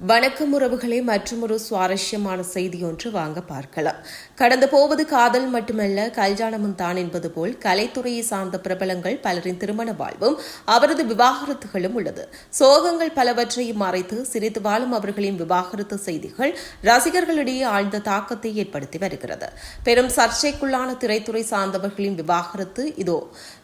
வணக்கம் உறவுகளே மற்றொரு சுவாரஸ்யமான செய்தி ஒன்று வாங்க பார்க்கலாம். கடந்து போவது காதல் மட்டுமல்ல கல்யாணமும் தான் என்பது போல் கலைத்துறையை சார்ந்த பிரபலங்கள் பலரின் திருமண வாழ்வும் அவரது விவாகரத்துகளும் உள்ளது. சோகங்கள் பலவற்றையும் மறைத்து சிரித்து வாழும் அவர்களின் விவாகரத்து செய்திகள் ரசிகர்களிடையே ஆழ்ந்த தாக்கத்தை ஏற்படுத்தி வருகிறது. பெரும் சர்ச்சைக்குள்ளான திரைத்துறை சார்ந்தவர்களின் விவாகரத்து இதோ.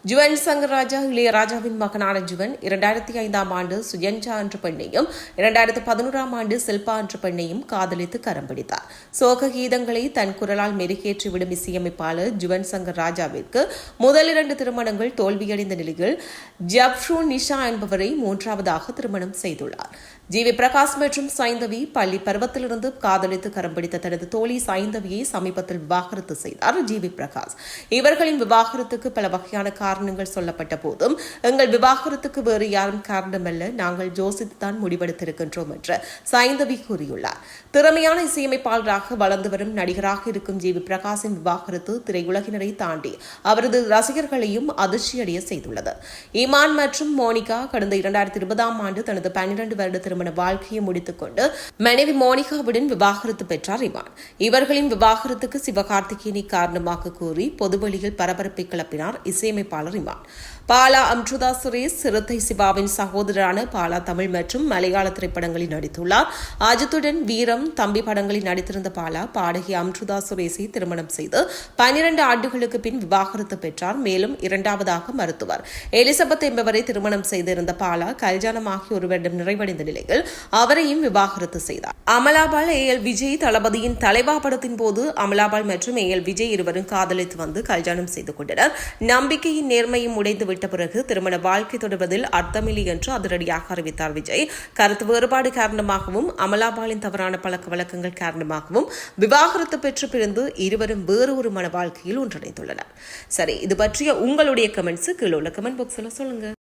ஜுவன் சங்கராஜா இளையராஜாவின் மகனான ஜுவன் இரண்டாயிரத்தி ஐந்தாம் ஆண்டு சுயன்ஜா என்ற பெண்ணையும் இரண்டாயிரத்தி இரண்டாயிரத்து பதினோராம் ஆண்டு சில்பா என்ற பெண்ணையும் காதலித்து கரம் பிடித்தார். சோக கீதங்களை தன் குரலால் மெருகேற்றி விடும் இசையமைப்பாளர் ஜுவன் சங்கர் ராஜாவிற்கு முதல் இரண்டு திருமணங்கள் தோல்வியடைந்த நிலையில் ஜப்ஷூ நிஷா என்பவரை மூன்றாவதாக திருமணம் செய்துள்ளார். ஜி வி பிரகாஷ் மற்றும் சைந்தவி பள்ளி பருவத்திலிருந்து காதலித்து கரம் பிடித்த தனது தோழி சைந்தவியை சமீபத்தில் விவாகரத்து செய்தார் ஜி வி பிரகாஷ். இவர்களின் விவாகரத்துக்கு பல வகையான காரணங்கள் சொல்லப்பட்ட போதும் எங்கள் விவாகரத்துக்கு வேறு யாரும் காரணமல்ல நாங்கள் ஜோசித்துதான் முடிவெடுத்திருக்கின்றோம் என்று சைந்தவி கூறியுள்ளார். திறமையான இசையமைப்பாளராக வளர்ந்து வரும் நடிகராக இருக்கும் ஜி வி பிரகாஷின் விவாகரத்து திரையுலகினரை தாண்டி அவரது ரசிகர்களையும் அதிர்ச்சியடைய செய்துள்ளது. ஈமான் மற்றும் மோனிகா கடந்த இரண்டாயிரத்தி இருபதாம் ஆண்டு தனது பன்னிரண்டு வருட திருமண வாழ்க்கையை முடித்துக் கொண்டு மனைவி மோனிகாவுடன் விவாகரத்து பெற்றார் இமான். இவர்களின் விவாகரத்துக்கு சிவகார்த்திகேயனை காரணமாக கூறி பொதுவெளியில் பரபரப்பை கிளப்பினார் இசையமைப்பாளர் இமான். பாலா அம்ருதா சுரேஷ் சிறுத்தை சிவாவின் சகோதரரான பாலா தமிழ் மற்றும் மலையாள திரைப்படங்களில் நடித்துள்ளார். அஜித்துடன் வீரம் தம்பி படங்களில் நடித்திருந்த பாலா பாடகி அம்ருதா சுரேஷை திருமணம் செய்து பனிரண்டு ஆண்டுகளுக்கு பின் விவாகரத்து பெற்றார். மேலும் இரண்டாவதாக மருத்துவர். எலிசபெத் என்பவரை திருமணம் செய்திருந்த பாலா கல்யாணமாகி ஒரு வருடம் நிறைவடைந்த நிலையில் அவரையும் விவாகரத்து செய்தார். அமலாபால் ஏ எல் விஜய் தளபதியின் தலைவா படத்தின் போது அமலாபால் மற்றும் ஏ எல் விஜய் இருவரும் காதலித்து வந்து கல்யாணம் செய்து கொண்டனர். நம்பிக்கையின் நேர்மையும் உடைந்து விட்ட பிறகு திருமண வாழ்க்கை தொடர்வதில் அர்த்தமில்லை என்று அதிரடியாக அறிவித்தார் விஜய். கருத்து வேறுபாடு காரணமாகவும் அமலாபாலின் தவறான பழக்க வழக்கங்கள் காரணமாகவும் விவாகரத்து பெற்று பிறந்து இருவரும் வேறு ஒரு மன வாழ்க்கையில் ஒன்றிணைந்துள்ளனர். சரி இது பற்றிய உங்களுடைய கமெண்ட்ஸ் கீழே உள்ள கமெண்ட் பாக்ஸில் சொல்லுங்க.